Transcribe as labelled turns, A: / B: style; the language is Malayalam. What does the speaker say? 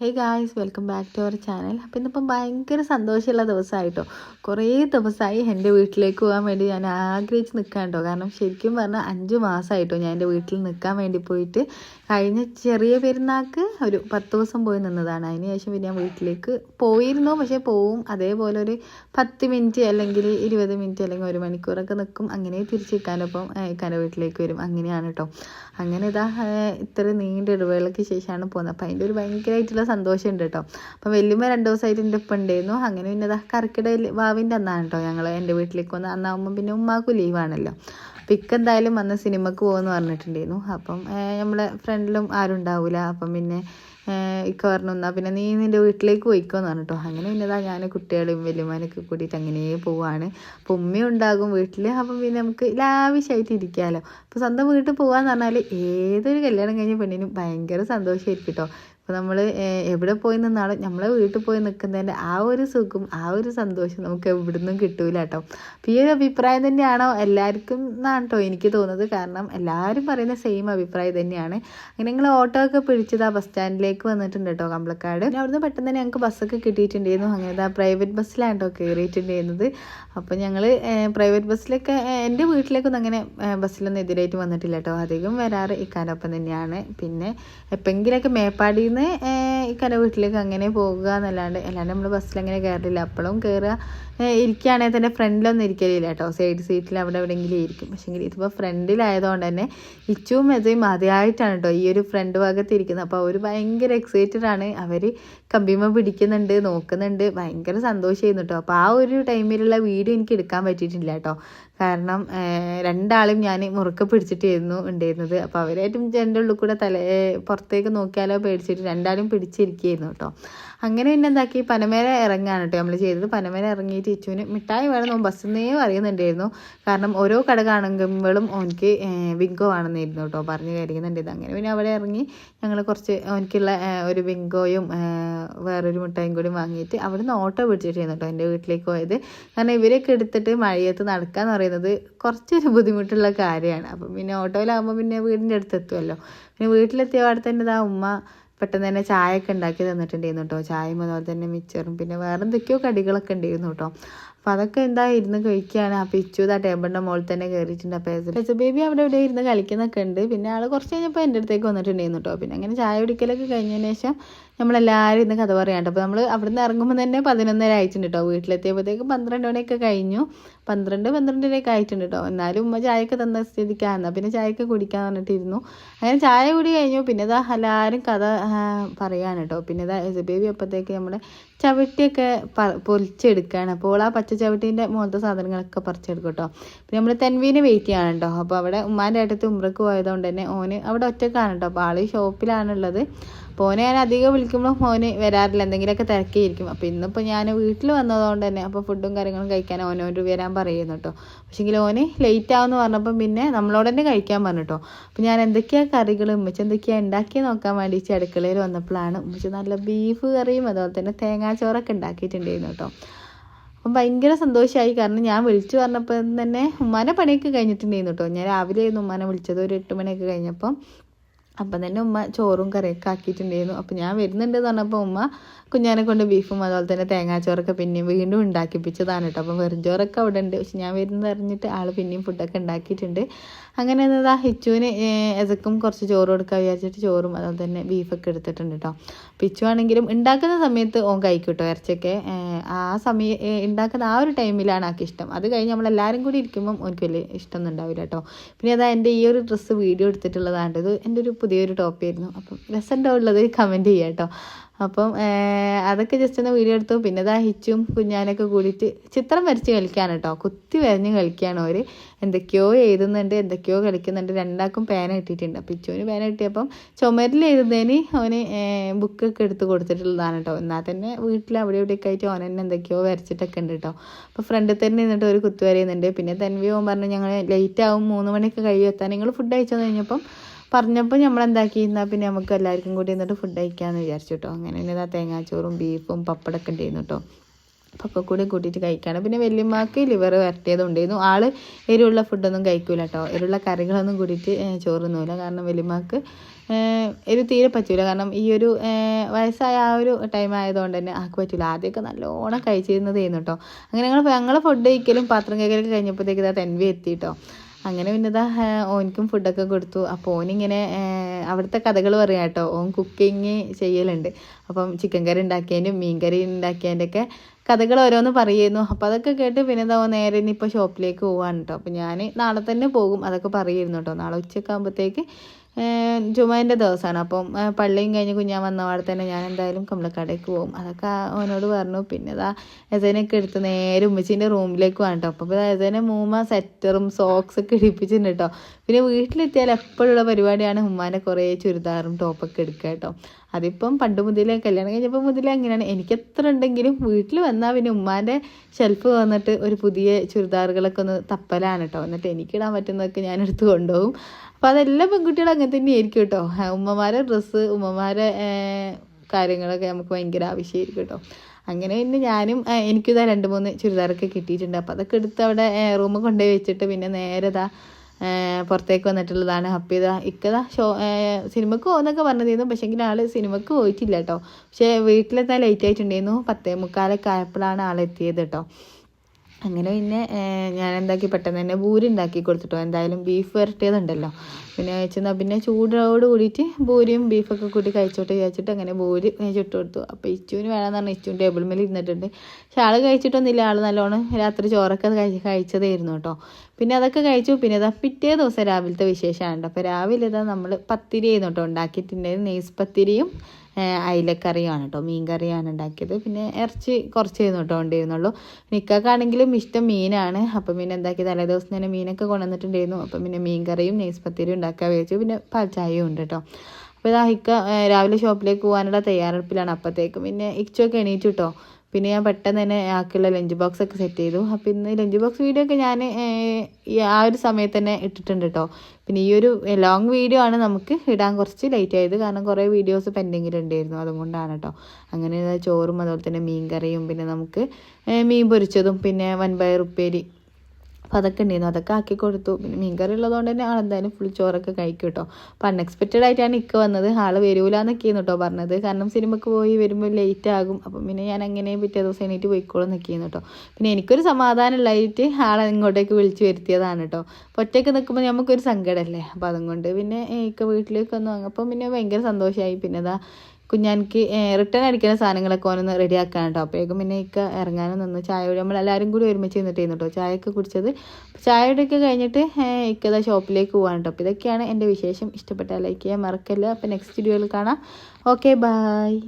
A: Hey guys welcome back to our channel അപ്പം ഇന്നിപ്പം ഭയങ്കര സന്തോഷമുള്ള ദിവസമായിട്ടോ. കുറേ ദിവസമായി എന്റെ വീട്ടിലേക്ക് പോകാൻ വേണ്ടി ഞാൻ ആഗ്രഹിച്ച് നിൽക്കാൻ കേട്ടോ കാരണം ശരിക്കും പറഞ്ഞാൽ അഞ്ച് മാസമായിട്ടോ ഞാൻ എന്റെ വീട്ടിൽ നിൽക്കാൻ വേണ്ടി പോയിട്ട് കഴിഞ്ഞ ചെറിയ പെരുന്നാൾക്ക് ഒരു പത്ത് ദിവസം പോയി നിന്നതാണ്. അതിന് ശേഷം പിന്നെ ഞാൻ വീട്ടിലേക്ക് പോയിരുന്നു. പക്ഷേ പോവും. അതേപോലെ ഒരു പത്ത് മിനിറ്റ് അല്ലെങ്കിൽ ഇരുപത് മിനിറ്റ് അല്ലെങ്കിൽ ഒരു മണിക്കൂറൊക്കെ നിൽക്കും. അങ്ങനെ തിരിച്ചിരിക്കാനൊപ്പം ഇക്കാന്റെ വീട്ടിലേക്ക് വരും. അങ്ങനെയാണ് കേട്ടോ. അങ്ങനെ ഇതാ ഇത്ര നീണ്ട ഇടവേളയ്ക്ക് ശേഷമാണ് പോകുന്നത്. അപ്പം അതിന്റെ ഒരു ഭയങ്കരമായിട്ടുള്ള സന്തോഷമുണ്ട് കേട്ടോ. അപ്പം വലിയമ്മ രണ്ട് ദിവസമായിട്ട് എന്റെ ഉപ്പുണ്ടായിരുന്നു അങ്ങനെ പിന്നെ അതാ കറക്കിട വാവിന്റെ അന്നാണ് കേട്ടോ ഞങ്ങൾ എന്റെ വീട്ടിലേക്ക് വന്ന് അന്നാവുമ്പം പിന്നെ ഉമ്മാക്കും ലീവാണല്ലോ. അപ്പം എന്തായാലും വന്ന് സിനിമക്ക് പോകുമെന്ന് പറഞ്ഞിട്ടുണ്ടായിരുന്നു. അപ്പം നമ്മളെ ഫ്രണ്ടിലും ആരും ഉണ്ടാവില്ല അപ്പം പിന്നെ ഇക്ക പറഞ്ഞു എന്നാൽ പിന്നെ നീ നിന്റെ വീട്ടിലേക്ക് പോയിക്കോന്ന് പറഞ്ഞിട്ടോ. അങ്ങനെ പിന്നെതാ ഞാൻ കുട്ടികളും വലിയമാനൊക്കെ കൂടിയിട്ട് അങ്ങനെ പോവാണ്. അപ്പം ഉമ്മയും ഉണ്ടാകും വീട്ടിൽ അപ്പം പിന്നെ നമുക്ക് ലാവിഷായിട്ട് ഇരിക്കാമല്ലോ അപ്പോൾ സ്വന്തം വീട്ടിൽ പോകാന്ന് പറഞ്ഞാൽ ഏതൊരു കല്യാണം കഴിഞ്ഞ പെണ്ണിനും ഭയങ്കര സന്തോഷമായിരിക്കും കേട്ടോ. അപ്പോൾ നമ്മൾ എവിടെ പോയി നിന്നാലും നമ്മളെ വീട്ടിൽ പോയി നിൽക്കുന്നതിന്റെ ആ ഒരു സുഖം ആ ഒരു സന്തോഷം നമുക്ക് എവിടെ നിന്നും കിട്ടൂല കേട്ടോ. അപ്പോൾ ഈ ഒരു അഭിപ്രായം തന്നെയാണോ എല്ലാവർക്കും എന്നാണ് കേട്ടോ എനിക്ക് തോന്നുന്നത്. കാരണം എല്ലാവരും പറയുന്ന സെയിം അഭിപ്രായം തന്നെയാണ്. അങ്ങനെ ഞങ്ങൾ ഓട്ടോ ഒക്കെ പിടിച്ചത് ആ ബസ് സ്റ്റാൻഡിലേക്ക് വന്നിട്ടുണ്ട് കേട്ടോ കമ്പളക്കാട്. അവിടുന്ന് പെട്ടെന്ന് തന്നെ ഞങ്ങൾക്ക് ബസ്സൊക്കെ കിട്ടിയിട്ടുണ്ടായിരുന്നു. അങ്ങനെ ആ പ്രൈവറ്റ് ബസ്സിലാണ് കേട്ടോ കയറിയിട്ടുണ്ടായിരുന്നത് അപ്പോൾ ഞങ്ങൾ പ്രൈവറ്റ് ബസ്സിലൊക്കെ എന്റെ വീട്ടിലേക്കൊന്നും അങ്ങനെ ബസ്സിലൊന്നും എതിരായിട്ട് വന്നിട്ടില്ല കേട്ടോ. അധികം വരാറ് ഇക്കാനൊപ്പം തന്നെയാണ്. പിന്നെ എപ്പോഴെങ്കിലൊക്കെ മേപ്പാടിയിൽ നിന്ന് ഇക്കാന്റെ വീട്ടിലേക്ക് അങ്ങനെ പോകുക എന്നല്ലാണ്ട് അല്ലാണ്ട് നമ്മൾ ബസ്സിൽ അങ്ങനെ കയറില്ല അപ്പോഴും കയറുക ഇരിക്കുകയാണെങ്കിൽ തന്നെ ഫ്രണ്ടിലൊന്നും ഇരിക്കലില്ല കേട്ടോ. സൈഡ് സീറ്റിൽ അവിടെ എവിടെയെങ്കിലും ഇരിക്കും. പക്ഷേങ്കിൽ ഇതിപ്പോൾ ഫ്രണ്ടിലായതുകൊണ്ട് തന്നെ ഇച്ചുവും മെജയും ആദ്യമായിട്ടാണ് കേട്ടോ ഈ ഒരു ഫ്രണ്ട് ഭാഗത്ത് ഇരിക്കുന്നത്. അപ്പോൾ അവർ ഭയങ്കര എക്സൈറ്റഡ് ആണ്. അവർ കമ്പിമ പിടിക്കുന്നുണ്ട് നോക്കുന്നുണ്ട്. ഭയങ്കര സന്തോഷമായിരുന്നു കേട്ടോ. അപ്പോൾ ആ ഒരു ടൈമിലുള്ള വീഡിയോ എനിക്ക് എടുക്കാൻ പറ്റിയിട്ടില്ല കേട്ടോ. കാരണം രണ്ടാളും ഞാൻ മുറുക്കെ പിടിച്ചിട്ടായിരുന്നു ഉണ്ടായിരുന്നത്. അപ്പോൾ അവരായിട്ടും എന്റെ ഉള്ളിൽ കൂടെ തല പുറത്തേക്ക് നോക്കിയാലോ പേടിച്ചിട്ട് രണ്ടാളും പിടിച്ചിരിക്കുകയായിരുന്നു കേട്ടോ. അങ്ങനെ പിന്നെ എന്താക്കി പനമേര ഇറങ്ങാണ് കേട്ടോ നമ്മൾ ചെയ്തത്. പനമേര ഇറങ്ങിയിട്ട് ഇച്ചുവിന് മിഠായി വേണമെന്ന് ബസ്സിൽ നിന്നേ അറിയുന്നുണ്ടായിരുന്നു കാരണം ഓരോ കട കാണുമ്പോഴും ഓനിക്ക് വിങ്കോ ആണെന്നായിരുന്നു കേട്ടോ പറഞ്ഞു കയറിക്കുന്നുണ്ടായിരുന്നു അങ്ങനെ പിന്നെ അവിടെ ഇറങ്ങി ഞങ്ങൾ കുറച്ച് ഓനിക്കുള്ള ഒരു വിങ്കോയും വേറൊരു മിഠായും കൂടി വാങ്ങിയിട്ട് അവിടുന്ന് ഓട്ടോ പിടിച്ചിട്ടായിരുന്നു കേട്ടോ എന്റെ വീട്ടിലേക്ക് പോയത്. കാരണം ഇവരൊക്കെ എടുത്തിട്ട് മഴയത്ത് നടക്കാന്ന് പറയുന്നത് കുറച്ചൊരു ബുദ്ധിമുട്ടുള്ള കാര്യമാണ്. അപ്പം പിന്നെ ഓട്ടോയിലാകുമ്പോൾ പിന്നെ വീടിന്റെ അടുത്ത് എത്തുമല്ലോ പിന്നെ വീട്ടിലെത്തിയ പാടെ തന്നെ ഇതാ ഉമ്മ പെട്ടെന്ന് തന്നെ ചായ ഒക്കെ ഉണ്ടാക്കി തന്നിട്ടുണ്ടായിരുന്നു കേട്ടോ. ചായയും അതുപോലെ തന്നെ മിച്ചറും. പിന്നെ വേറെ എന്തൊക്കെയോ കടികളൊക്കെ ഉണ്ടായിരുന്നു കേട്ടോ. അപ്പം അതൊക്കെ എന്താ ഇരുന്ന് കഴിക്കുകയാണ്. ആ ഇച്ചു ആ ടേബിളിന്റെ മുകളിൽ തന്നെ കയറിയിട്ടുണ്ട്. അപ്പോൾ എസ് ബേബി അവിടെ ഇവിടെ ഇരുന്ന് കളിക്കുന്നൊക്കെ ഉണ്ട്. പിന്നെ ആൾ കുറച്ച് കഴിഞ്ഞപ്പോൾ എന്റെ അടുത്തേക്ക് വന്നിട്ടുണ്ടായിരുന്നു കേട്ടോ. പിന്നെ അങ്ങനെ ചായ കുടിക്കലൊക്കെ കഴിഞ്ഞതിന് ശേഷം നമ്മളെല്ലാവരും ഇന്ന് കഥ പറയാണ്ട് അപ്പോൾ നമ്മൾ അവിടുന്ന് ഇറങ്ങുമ്പോൾ തന്നെ പതിനൊന്നര ആയിട്ടുണ്ട് കേട്ടോ വീട്ടിലെത്തിയപ്പോഴത്തേക്ക് പന്ത്രണ്ട് മണിയൊക്കെ കഴിഞ്ഞു. പന്ത്രണ്ട് പന്ത്രണ്ടരയൊക്കെ ആയിട്ടുണ്ട് കേട്ടോ എന്നാലും ഉമ്മ ചായയൊക്കെ തന്ന സ്ഥിതിക്ക്. പിന്നെ ചായയൊക്കെ കുടിക്കാൻ പറഞ്ഞിട്ടിരുന്നു. അങ്ങനെ ചായ കൂടി കഴിഞ്ഞു. പിന്നെ ഇതാ എല്ലാവരും കഥ പറയാണ് കേട്ടോ പിന്നെ ഇതാ എസ് ബേബി അപ്പോഴത്തേക്ക് നമ്മുടെ ചവിട്ടിയൊക്കെ പൊലിച്ചെടുക്കുകയാണ് അപ്പോൾ ആ പച്ച ചവിട്ടീന്റെ മുഖത്തെ സാധനങ്ങളൊക്കെ പറിച്ചെടുക്കും കേട്ടോ പിന്നെ നമ്മൾ തെൻവീനെ വെയിറ്റ് ചെയ്യാണ് കേട്ടോ അപ്പോൾ അവിടെ ഉമ്മാന്റെ അടുത്ത് ഉമ്രക്ക് പോയതുകൊണ്ട് തന്നെ ഓന് അവിടെ ഒറ്റക്കാണ് കേട്ടോ അപ്പോൾ ആൾ ഷോപ്പിലാണുള്ളത് ഓനെ ഞാൻ അധികം വിളിക്കുമ്പോൾ മോന് വരാറില്ല. എന്തെങ്കിലുമൊക്കെ തിരക്കിയിരിക്കും. അപ്പോൾ ഇന്നിപ്പോൾ ഞാൻ വീട്ടിൽ വന്നതുകൊണ്ട് തന്നെ അപ്പോൾ ഫുഡും കാര്യങ്ങളും കഴിക്കാൻ ഓനോട് വരാൻ പറയുന്നു കേട്ടോ പക്ഷേങ്കിൽ ഓന് ലേറ്റ് ആവുമെന്ന് പറഞ്ഞപ്പം പിന്നെ നമ്മളോട് തന്നെ കഴിക്കാൻ പറഞ്ഞു കേട്ടോ അപ്പോൾ ഞാൻ എന്തൊക്കെയാണ് കറികൾ ഉമ്മച്ച എന്തൊക്കെയാണ് ഉണ്ടാക്കി നോക്കാൻ വേണ്ടി അടുക്കളയിൽ വന്നപ്പോഴാണ് ഉമ്മച്ച നല്ല ബീഫ് കറിയും അതുപോലെ തന്നെ തേങ്ങാച്ചോറൊക്കെ ഉണ്ടാക്കിയിട്ടുണ്ടായിരുന്നു കേട്ടോ അപ്പം ഭയങ്കര സന്തോഷമായി കാരണം ഞാൻ വിളിച്ചു പറഞ്ഞപ്പോൾ തന്നെ ഉമ്മാനെ പണിയൊക്കെ കഴിഞ്ഞിട്ടുണ്ടായിരുന്നു കേട്ടോ ഞാൻ രാവിലെ ആയിരുന്നു ഉമ്മാനെ വിളിച്ചത്. ഒരു എട്ട് മണിയൊക്കെ കഴിഞ്ഞപ്പം അപ്പം തന്നെ ഉമ്മ ചോറും കറിയൊക്കെ ആക്കിയിട്ടുണ്ടായിരുന്നു. അപ്പം ഞാൻ വരുന്നുണ്ട് എന്ന് പറഞ്ഞപ്പോൾ ഉമ്മ കുഞ്ഞാനെ കൊണ്ട് ബീഫും അതുപോലെ തന്നെ തേങ്ങാച്ചോറൊക്കെ പിന്നെയും വീണ്ടും ഉണ്ടാക്കിപ്പിച്ചതാണ് കേട്ടോ. അപ്പം വെറും ചോറൊക്കെ അവിടെ ഉണ്ട്. പക്ഷെ ഞാൻ വരുന്നത് അറിഞ്ഞിട്ട് ആൾ പിന്നെയും ഫുഡൊക്കെ ഉണ്ടാക്കിയിട്ടുണ്ട്. അങ്ങനെ എന്നതാ ഹിച്ചുവിന് എസക്കും കുറച്ച് ചോറ് കൊടുക്കാൻ വിചാരിച്ചിട്ട് ചോറും അതുപോലെ തന്നെ ബീഫൊക്കെ എടുത്തിട്ടുണ്ട് കേട്ടോ. പിച്ചു ആണെങ്കിലും ഉണ്ടാക്കുന്ന സമയത്ത് ഓൻ കഴിക്കും കേട്ടോ ഇറച്ചിയൊക്കെ ആ സമയം ഉണ്ടാക്കുന്ന ആ ഒരു ടൈമിലാണ് ആക്കി ഇഷ്ടം. അത് കഴിഞ്ഞ് നമ്മളെല്ലാവരും കൂടി ഇരിക്കുമ്പം എനിക്ക് വലിയ ഇഷ്ടമൊന്നും ഉണ്ടാവില്ല കേട്ടോ. പിന്നെ അതാ എന്റെ ഈ ഒരു ഡ്രസ്സ് വീഡിയോ എടുത്തിട്ടുള്ളതാണ് ഇത് എന്റെ ഒരു പുതിയൊരു ടോപ്പിയായിരുന്നു. അപ്പം രസമുണ്ടോ ഉള്ളത്? കമന്റ് ചെയ്യാം കേട്ടോ. അപ്പം അതൊക്കെ ജസ്റ്റ് ഒന്ന് വീഡിയോ എടുത്തു. പിന്നെ ഇതാ ഹിച്ചും കുഞ്ഞാനൊക്കെ കൂടിയിട്ട് ചിത്രം വരച്ച് കളിക്കാണ് കേട്ടോ. കുത്തി വരഞ്ഞ് കളിക്കുകയാണ് അവർ എന്തൊക്കെയോ എഴുതുന്നുണ്ട് എന്തൊക്കെയോ കളിക്കുന്നുണ്ട്. രണ്ടാൾക്കും പേന കിട്ടിയിട്ടുണ്ട്. അപ്പം ഇച്ചുവിന് പേന കിട്ടിയപ്പം ചുമരിൽ എഴുതുന്നതിന് അവന് ബുക്കൊക്കെ എടുത്ത് കൊടുത്തിട്ടുള്ളതാണ് കേട്ടോ. എന്നാൽ തന്നെ വീട്ടിൽ അവിടെ ഇവിടെയൊക്കെ ആയിട്ട് ഓൻ തന്നെ എന്തൊക്കെയോ വരച്ചിട്ടൊക്കെ ഉണ്ട് കേട്ടോ. അപ്പോൾ ഫ്രണ്ട് തന്നെ നിന്നിട്ട് ഒരു കുത്തു വരയുന്നുണ്ട്. പിന്നെ തൻവി പോകാൻ പറഞ്ഞു ഞങ്ങൾ ലേറ്റ് ആവും മൂന്ന് മണിയൊക്കെ കഴിയും എത്താൻ. നിങ്ങൾ ഫുഡ് അയച്ചു കഴിഞ്ഞപ്പം പറഞ്ഞപ്പോൾ നമ്മൾ എന്താക്കി എന്നാൽ പിന്നെ നമുക്ക് എല്ലാവർക്കും കൂടി എന്നിട്ട് ഫുഡ് കഴിക്കാമെന്ന് വിചാരിച്ചു കേട്ടോ അങ്ങനെ ഇതാ തേങ്ങാച്ചോറും ബീഫും പപ്പടമൊക്കെ ഉണ്ടായിരുന്നു കേട്ടോ അപ്പോൾ കൂടി കൂട്ടിയിട്ട് കഴിക്കുകയാണ് പിന്നെ വല്യമ്മക്ക് ലിവർ വരട്ടിയതുണ്ടായിരുന്നു ആൾ എരിവുള്ള ഫുഡൊന്നും കഴിക്കൂല കേട്ടോ എരിവുള്ള കറികളൊന്നും കൂടിയിട്ട് ചോറുന്നൂല കാരണം വല്യമ്മക്ക് ഒരു തീരെ പറ്റൂല. കാരണം ഈ ഒരു വയസ്സായ ആ ഒരു ടൈം ആയതുകൊണ്ട് തന്നെ ആൾക്ക് പറ്റൂല. ആദ്യമൊക്കെ നല്ലോണം കഴിച്ചിരുന്നതായിരുന്നു കേട്ടോ അങ്ങനെ ഞങ്ങൾ ഞങ്ങൾ ഫുഡ് കഴിക്കലും പാത്രം കഴിക്കലൊക്കെ കഴിഞ്ഞപ്പോഴത്തേക്ക് ഇതാ തെൻവി എത്തി കേട്ടോ അങ്ങനെ പിന്നെ ഫുഡ് ഓനിക്കും ഫുഡൊക്കെ കൊടുത്തു. അപ്പോൾ ഓനിങ്ങനെ അവിടുത്തെ കഥകൾ പറയാം കേട്ടോ ഓൻ കുക്കിങ് ചെയ്യലുണ്ട്. അപ്പം ചിക്കൻ കറി ഉണ്ടാക്കിയതിന്റെയും മീൻ കറി ഉണ്ടാക്കിയതിന്റെ ഒക്കെ കഥകൾ ഓരോന്ന് പറയുന്നു. അപ്പോൾ അതൊക്കെ കേട്ട് പിന്നെ എന്താ നേരെ ഇനിയിപ്പോൾ ഷോപ്പിലേക്ക് പോവാണ് കേട്ടോ അപ്പോൾ ഞാൻ നാളെ തന്നെ പോകും. അതൊക്കെ പറയുന്നു കേട്ടോ നാളെ ഉച്ചയൊക്കെ ജുമാന്റെ ദിവസമാണ് അപ്പം പള്ളിയും കഴിഞ്ഞ് കുഞ്ഞാൻ വന്നപാടെ തന്നെ ഞാൻ എന്തായാലും കമ്പളക്കാടേക്ക് പോകും. അതൊക്കെ അവനോട് പറഞ്ഞു. പിന്നെ ഇതാ എസേനൊക്കെ എടുത്ത് നേരെ ഉമ്മച്ചീന്റെ റൂമിലേക്ക് വേണം കേട്ടോ അപ്പോൾ എസേനെ മൂമ്മ സെറ്ററും സോക്സ് ഒക്കെ ഇടിപ്പിച്ചിട്ടുണ്ട് കേട്ടോ പിന്നെ വീട്ടിലെത്തിയാൽ എപ്പോഴുള്ള പരിപാടിയാണ് ഉമ്മാനെ കുറേ ചുരിദാറും ടോപ്പൊക്കെ എടുക്കുക കേട്ടോ അതിപ്പം പണ്ട് മുതലേ കല്യാണം കഴിഞ്ഞപ്പോൾ മുതലേ അങ്ങനെയാണ്. എനിക്ക് എത്ര ഉണ്ടെങ്കിലും വീട്ടിൽ വന്നാൽ പിന്നെ ഉമ്മാന്റെ ഷെൽഫ് വന്നിട്ട് ഒരു പുതിയ ചുരിദാറുകളൊക്കെ ഒന്ന് തപ്പലാണ് കേട്ടോ എന്നിട്ട് എനിക്കിടാൻ പറ്റുന്നതൊക്കെ ഞാൻ എടുത്ത് കൊണ്ടുപോകും. അപ്പോൾ അതെല്ലാം പെൺകുട്ടികളും അങ്ങനെ തന്നെ ആയിരിക്കും കേട്ടോ ഉമ്മമാരെ ഡ്രസ്സ് ഉമ്മമാരെ കാര്യങ്ങളൊക്കെ നമുക്ക് ഭയങ്കര ആവശ്യമായിരിക്കും കേട്ടോ അങ്ങനെ പിന്നെ ഞാനും എനിക്കിതാ രണ്ട് മൂന്ന് ചുരിദാറൊക്കെ കിട്ടിയിട്ടുണ്ട്. അപ്പോൾ അതൊക്കെ എടുത്ത് അവിടെ റൂമിൽ കൊണ്ടുപോയി വെച്ചിട്ട് പിന്നെ നേരെ ഇതാ പുറത്തേക്ക് വന്നിട്ടുള്ളതാണ്. അപ്പോൾ ഇതാ ഇക്കതാ ഷോ സിനിമക്ക് പോകുന്നൊക്കെ പറഞ്ഞതായിരുന്നു പക്ഷേങ്കിൽ ആൾ സിനിമക്ക് പോയിട്ടില്ല കേട്ടോ. പക്ഷേ വീട്ടിലെത്താൻ ലേറ്റ് ആയിട്ടുണ്ടായിരുന്നു. പത്തേ മുക്കാലൊക്കെ ആയപ്പോഴാണ് ആളെത്തിയത് കേട്ടോ. അങ്ങനെ പിന്നെ ഞാൻ എന്താക്കി പെട്ടെന്ന് തന്നെ പൂരി ഉണ്ടാക്കി കൊടുത്തിട്ടോ. എന്തായാലും ബീഫ് വരട്ടിയതുണ്ടല്ലോ. പിന്നെ വെച്ചെന്നാൽ പിന്നെ ചൂടോട് കൂടിയിട്ട് പൂരിയും ബീഫൊക്കെ കൂട്ടി കഴിച്ചോട്ട് വിചാരിച്ചിട്ട് അങ്ങനെ ഞാൻ ചുട്ട് കൊടുത്തു. അപ്പോൾ ഇച്ചുവിന് വേണമെന്ന് പറഞ്ഞാൽ ഇച്ചുവിന്റെ ടേബിൾ മേൽ ഇരുന്നിട്ടുണ്ട്. പക്ഷെ ആൾ കഴിച്ചിട്ടൊന്നുമില്ല. ആൾ നല്ലോണം രാത്രി ചോറൊക്കെ കഴി കഴിച്ചതായിരുന്നു കേട്ടോ. പിന്നെ അതൊക്കെ കഴിച്ചു. പിന്നെ ഇതാ പിറ്റേ ദിവസം രാവിലത്തെ വിശേഷമാണ് അപ്പോൾ രാവിലെ ഇതാ നമ്മൾ പത്തിരി ആയിരുന്നു കേട്ടോ ഉണ്ടാക്കിയിട്ടുണ്ടായിരുന്നു നെയ്സ് പത്തിരിയും അയിലക്കറിയുമാണ് കേട്ടോ. മീൻ കറിയാണ് ഉണ്ടാക്കിയത്. പിന്നെ ഇറച്ചി കുറച്ച് കേട്ടോ ഉണ്ടായിരുന്നുള്ളൂ. നിക്കാക്കാണെങ്കിലും ഇഷ്ടം മീനാണ്. അപ്പം പിന്നെ എന്താക്കി തലേ ദിവസം തന്നെ മീനൊക്കെ കൊണ്ടുവന്നിട്ടുണ്ടായിരുന്നു. അപ്പം പിന്നെ മീൻ കറിയും നെയ്സ് പത്തിരിയും ഉണ്ടാക്കാൻ വിചാരിച്ചു. പിന്നെ പാൽച്ചായയും ഉണ്ട് കേട്ടോ അപ്പോൾ ഇതാ ഇക്ക രാവിലെ ഷോപ്പിലേക്ക് പോകാനുള്ള തയ്യാറെടുപ്പിലാണ് അപ്പോഴത്തേക്കും പിന്നെ ഇച്ചൊക്കെ എണീറ്റു കേട്ടോ പിന്നെ ഞാൻ പെട്ടെന്ന് തന്നെ ആക്കുള്ള ലഞ്ച് ബോക്സ് ഒക്കെ സെറ്റ് ചെയ്തു. അപ്പോൾ ഇന്ന് ലഞ്ച് ബോക്സ് വീഡിയോ ഒക്കെ ഞാൻ ആ ഒരു സമയത്ത് തന്നെ ഇട്ടിട്ടുണ്ട് കേട്ടോ പിന്നെ ഈ ഒരു ലോങ് വീഡിയോ ആണ് നമുക്ക് ഇടാൻ കുറച്ച് ലേറ്റ് ആയത്. കാരണം കുറേ വീഡിയോസ് പെൻഡിങ്ങിലുണ്ടായിരുന്നു അതുകൊണ്ടാണ് കേട്ടോ അങ്ങനെ ചോറും അതുപോലെ തന്നെ മീൻ കറിയും പിന്നെ നമുക്ക് മീൻ പൊരിച്ചതും പിന്നെ വൻപയർ ഉപ്പേരി അപ്പോൾ അതൊക്കെ ഉണ്ടായിരുന്നു അതൊക്കെ ആക്കി കൊടുത്തു. പിന്നെ മീൻകറി ഉള്ളതുകൊണ്ട് തന്നെ ആളെന്തായാലും ഫുൾ ചോറൊക്കെ കഴിക്കും കേട്ടോ അപ്പോൾ അൺഎക്സ്പെക്റ്റഡ് ആയിട്ടാണ് ഇക്ക വന്നത്. ആൾ വരൂലെന്നൊക്കെയാണ് കേട്ടോ പറഞ്ഞത്. കാരണം സിനിമയ്ക്ക് പോയി വരുമ്പോൾ ലേറ്റ് ആകും. അപ്പം പിന്നെ ഞാൻ അങ്ങനെ പിറ്റേ ദിവസം എണീറ്റ് പോയിക്കോളും നിൽക്കുന്നു കേട്ടോ പിന്നെ എനിക്കൊരു സമാധാനമുള്ളതായിട്ട് ആളെ ഇങ്ങോട്ടേക്ക് വിളിച്ചു വരുത്തിയതാണ് കേട്ടോ അപ്പോൾ ഒറ്റയ്ക്ക് നിൽക്കുമ്പോൾ നമുക്കൊരു സങ്കടമല്ലേ അപ്പോൾ അതും കൊണ്ട് പിന്നെ ഇക്ക വീട്ടിലേക്ക് വന്നു. അപ്പം പിന്നെ ഭയങ്കര സന്തോഷമായി പിന്നെ ഇതാ കുഞ്ഞാനിക്ക് റിട്ടേൺ അടിക്കുന്ന സാധനങ്ങളൊക്കെ ഓനൊന്ന് റെഡിയാക്കാൻ കേട്ടോ അപ്പോഴേക്കും പിന്നെ ഇക്ക ഇറങ്ങാനും നിന്ന്. ചായ നമ്മളെല്ലാവരും കൂടി ഒരുമിച്ച് നിന്നിട്ടായിരുന്നു കേട്ടോ ചായയൊക്കെ കുടിച്ചത്. ചായയുടെയൊക്കെ കഴിഞ്ഞിട്ട് ഇക്കതാ ഷോപ്പിലേക്ക് പോകാൻ കേട്ടോ അപ്പോൾ ഇതൊക്കെയാണ് എന്റെ വിശേഷം. ഇഷ്ടപ്പെട്ട ലൈക്ക് ചെയ്യാൻ മറക്കല്ല അപ്പോൾ നെക്സ്റ്റ് വീഡിയോയിൽ കാണാം. Okay bye